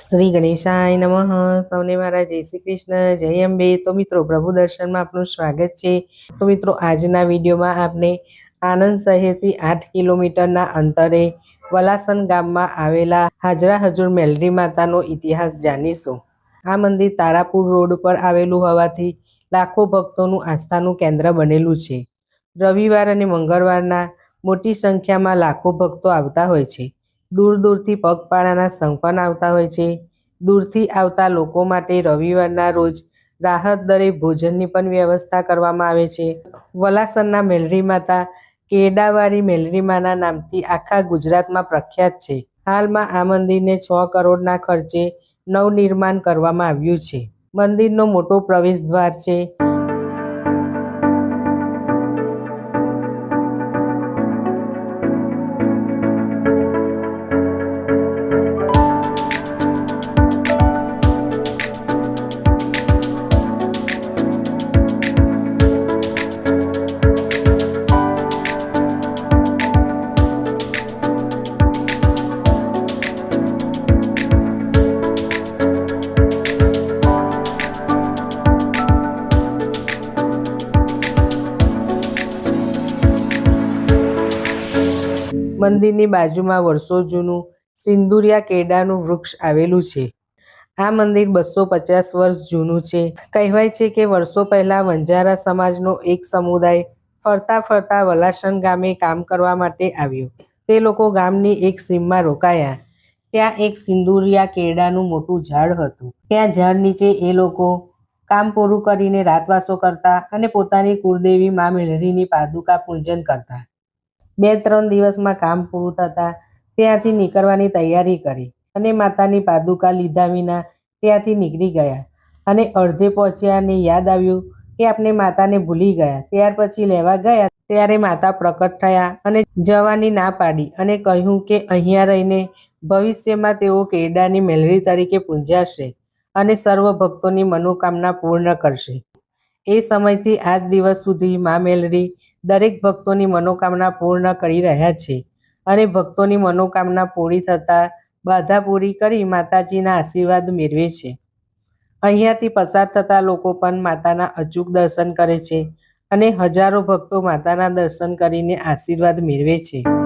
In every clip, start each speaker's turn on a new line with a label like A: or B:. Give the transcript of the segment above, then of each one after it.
A: શ્રી ગણેશાય નમઃ. સૌને મારા જય શ્રી કૃષ્ણ. જય અંબે. તો મિત્રો, પ્રભુ દર્શનમાં આપનું સ્વાગત છે. તો મિત્રો, આજના વિડીયોમાં આપણે આનંદ શહેરથી આઠ કિલોમીટરના અંતરે વલાસન ગામમાં આવેલા હાજરા હજુર મેલરી માતાનો ઇતિહાસ જાણીશું. આ મંદિર તારાપુર રોડ પર આવેલું હોવાથી લાખો ભક્તોનું આસ્થાનું કેન્દ્ર બનેલું છે. રવિવાર અને મંગળવારના મોટી સંખ્યામાં લાખો ભક્તો આવતા હોય છે. દૂર દૂરથી પગપાળાના સંઘ આવતા હોય છે. દૂરથી આવતા લોકો માટે રવિવારના રોજ રાહત દરે ભોજનની પણ વ્યવસ્થા કરવામાં આવે છે. વલાસરના મેલરી માતા કેડાવાળી મેલરી માના નામથી આખા ગુજરાતમાં પ્રખ્યાત છે. હાલમાં આ મંદિરને છ કરોડના ખર્ચે નવનિર્માણ કરવામાં આવ્યું છે. મંદિરનો મોટો પ્રવેશ દ્વાર છે. મંદિરની બાજુમાં વર્ષો જૂનું સિંદુરિયા કેડાનું વૃક્ષ આવેલું છે. આ મંદિર બસો પચાસ વર્ષ જૂનું છે. કહેવાય છે કે વર્ષો પહેલાં વંજારા સમાજનો એક સમુદાય ફરતા ફરતા વલાસણ ગામે કામ કરવા માટે આવ્યો. તે લોકો ગામની એક સીમમાં રોકાયા. ત્યાં એક સિંદુરિયા કેળાનું મોટું ઝાડ હતું. ત્યાં ઝાડ નીચે એ લોકો કામ પૂરું કરીને રાતવાસો કરતા અને પોતાની કુળદેવી મા મેલરીની પાદુકા પૂજન કરતા. બે ત્રણ દિવસમાં કામ પૂરું થતાં ત્યાંથી નીકળવાની તૈયારી કરી અને માતાની પાદુકા લીધા વિના ત્યાંથી નીકળી ગયા. અને અડધે પહોંચ્યા અને યાદ આવ્યું કે આપણે માતાને ભૂલી ગયા. ત્યાર પછી લેવા ગયા ત્યારે માતા પ્રકટ થયા અને જવાની ના પાડી અને કહ્યું કે અહીંયા રહીને ભવિષ્યમાં તેઓ કેડાની મેલરી તરીકે પૂંજાશે અને સર્વ ભક્તોની મનોકામના પૂર્ણ કરશે. એ સમયથી આજ દિવસ સુધી મા મેલરી દરેક ભક્તોની મનોકામના પૂર્ણ કરી રહ્યા છે અને ભક્તોની મનોકામના પૂરી થતાં બાધા પૂરી કરી માતાજીના આશીર્વાદ મેળવે છે. અહીંયાથી પસાર થતા લોકો પણ માતાના અચૂક દર્શન કરે છે અને હજારો ભક્તો માતાના દર્શન કરીને આશીર્વાદ મેળવે છે.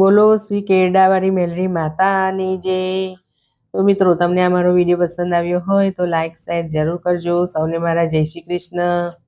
A: બોલો, શ્રી કેરડાવાળી મેલરી માતાની જે તો મિત્રો, તમને આ મારો વીડિયો પસંદ આવ્યો હોય તો લાઈક શેર જરૂર કરજો. સૌને મારા જય શ્રી કૃષ્ણ.